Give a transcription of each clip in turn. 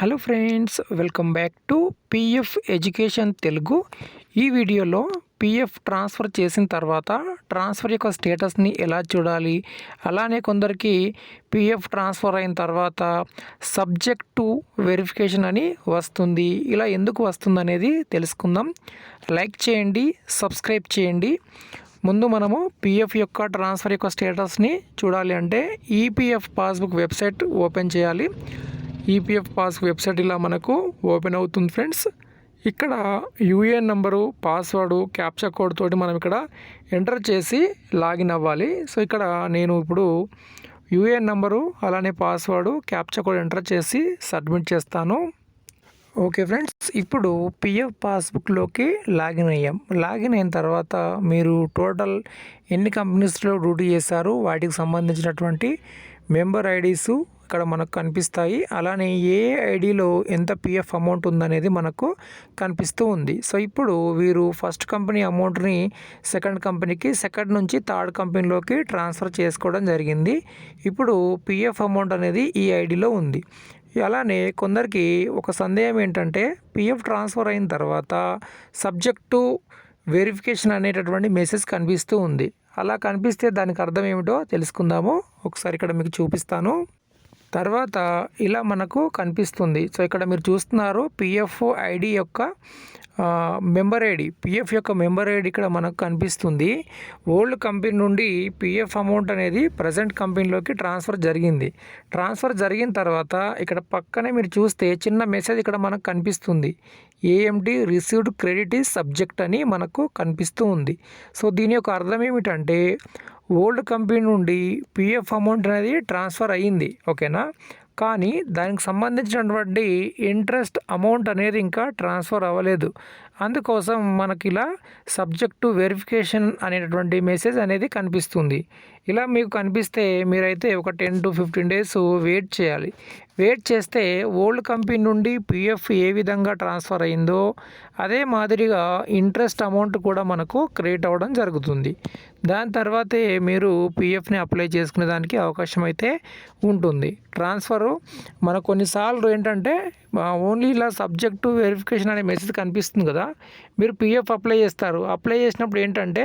Hello friends welcome back to PF education Telugu ఈ వీడియోలో PF transfer చేసిన తర్వాత ట్రాన్స్ఫర్ యొక్క స్టేటస్ని ఎలా చూడాలి? అలానే కొందరికి పిఎఫ్ ట్రాన్స్ఫర్ అయిన తర్వాత సబ్జెక్ట్ టు వెరిఫికేషన్ అని వస్తుంది. ఇలా ఎందుకు వస్తుంది అనేది తెలుసుకుందాం. లైక్ చేయండి సబ్స్క్రైబ్ చేయండి. ముందు మనము పిఎఫ్ యొక్క ట్రాన్స్ఫర్ యొక్క స్టేటస్ని చూడాలి అంటే ఈపీఎఫ్ పాస్బుక్ వెబ్సైట్ ఓపెన్ చేయాలి. ఈపీఎఫ్ పాస్ వెబ్సైట్ ఇలా మనకు ఓపెన్ అవుతుంది ఫ్రెండ్స్ ఇక్కడ UAN number password captcha code తోటి మనం ఇక్కడ ఎంటర్ చేసి లాగిన్ అవ్వాలి. సో ఇక్కడ నేను ఇప్పుడు యూఏఎన్ నంబరు అలానే పాస్వర్డ్ క్యాప్చా కోడ్ ఎంటర్ చేసి సబ్మిట్ చేస్తాను. ఓకే ఫ్రెండ్స్ ఇప్పుడు పిఎఫ్ పాస్బుక్లోకి లాగిన్ అయ్యాం. లాగిన్ అయిన తర్వాత మీరు టోటల్ ఎన్ని కంపెనీస్లో డ్యూటీ చేశారు వాటికి సంబంధించినటువంటి మెంబర్ ఐడీసు ఇక్కడ మనకు కనిపిస్తాయి. అలానే ఏ ఐడిలో ఎంత పిఎఫ్ అమౌంట్ ఉందనేది మనకు కనిపిస్తూ ఉంది. సో ఇప్పుడు వీరు ఫస్ట్ కంపెనీ అమౌంట్ని సెకండ్ కంపెనీకి సెకండ్ నుంచి థర్డ్ కంపెనీలోకి ట్రాన్స్ఫర్ చేసుకోవడం జరిగింది. ఇప్పుడు పిఎఫ్ అమౌంట్ అనేది ఈ ఐడిలో ఉంది. అలానే కొందరికి ఒక సందేహం ఏంటంటే పిఎఫ్ ట్రాన్స్ఫర్ అయిన తర్వాత సబ్జెక్టు వెరిఫికేషన్ అనేటటువంటి మెసేజ్ కనిపిస్తూ ఉంది. అలా కనిపిస్తే దానికి అర్థం ఏమిటో తెలుసుకుందాము. ఒకసారి ఇక్కడ మీకు చూపిస్తాను. తర్వాత ఇలా మనకు కనిపిస్తుంది. సో ఇక్కడ మీరు చూస్తున్నారు పిఎఫ్ ఐడి యొక్క మెంబర్ ఐడి పిఎఫ్ యొక్క మెంబర్ ఐడి ఇక్కడ మనకు కనిపిస్తుంది. ఓల్డ్ కంపెనీ నుండి పిఎఫ్ అమౌంట్ అనేది ప్రజెంట్ కంపెనీలోకి ట్రాన్స్ఫర్ జరిగింది. ట్రాన్స్ఫర్ జరిగిన తర్వాత ఇక్కడ పక్కనే మీరు చూస్తే చిన్న మెసేజ్ ఇక్కడ మనకు కనిపిస్తుంది. ఏఎండి రిసీవ్డ్ క్రెడిట్ ఈ సబ్జెక్ట్ అని మనకు కనిపిస్తూ ఉంది. సో దీని యొక్క అర్థం ఏమిటంటే ఓల్డ్ కంపెనీ నుండి పిఎఫ్ అమౌంట్ అనేది ట్రాన్స్ఫర్ అయ్యింది. ఓకేనా? కానీ దానికి సంబంధించినటువంటి ఇంట్రెస్ట్ అమౌంట్ అనేది ఇంకా ట్రాన్స్ఫర్ అవ్వలేదు. అందుకోసం మనకి ఇలా సబ్జెక్టు వెరిఫికేషన్ అనేటటువంటి మెసేజ్ అనేది కనిపిస్తుంది. ఇలా మీకు కనిపిస్తే మీరైతే ఒక ten to fifteen days wait చేయాలి. వెయిట్ చేస్తే ఓల్డ్ కంపెనీ నుండి పిఎఫ్ ఏ విధంగా ట్రాన్స్ఫర్ అయిందో అదే మాదిరిగా ఇంట్రెస్ట్ అమౌంట్ కూడా మనకు క్రియేట్ అవ్వడం జరుగుతుంది. దాని తర్వాతే మీరు పిఎఫ్ని అప్లై చేసుకునే దానికి అవకాశం అయితే ఉంటుంది. ట్రాన్స్ఫరు మన కొన్నిసార్లు ఏంటంటే ఓన్లీ ఇలా సబ్జెక్టు వెరిఫికేషన్ అనే మెసేజ్ కనిపిస్తుంది కదా మీరు పిఎఫ్ అప్లై చేస్తారు. అప్లై చేసినప్పుడు ఏంటంటే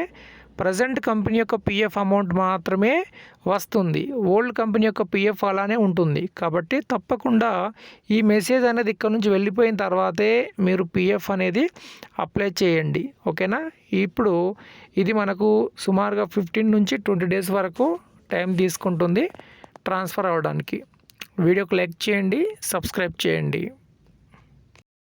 ప్రజెంట్ కంపెనీ యొక్క పిఎఫ్ అమౌంట్ మాత్రమే వస్తుంది. ఓల్డ్ కంపెనీ యొక్క పిఎఫ్ అలానే ఉంటుంది. కాబట్టి తప్పకుండా ఈ మెసేజ్ అనేది ఇక్కడ నుంచి వెళ్ళిపోయిన తర్వాతే మీరు పిఎఫ్ అనేది అప్లై చేయండి. ఓకేనా? ఇప్పుడు ఇది మనకు సుమారుగా ఫిఫ్టీన్ నుంచి ట్వంటీ డేస్ వరకు టైం తీసుకుంటుంది ట్రాన్స్ఫర్ అవ్వడానికి వీడియోకి లైక్ చేయండి సబ్స్క్రైబ్ చేయండి.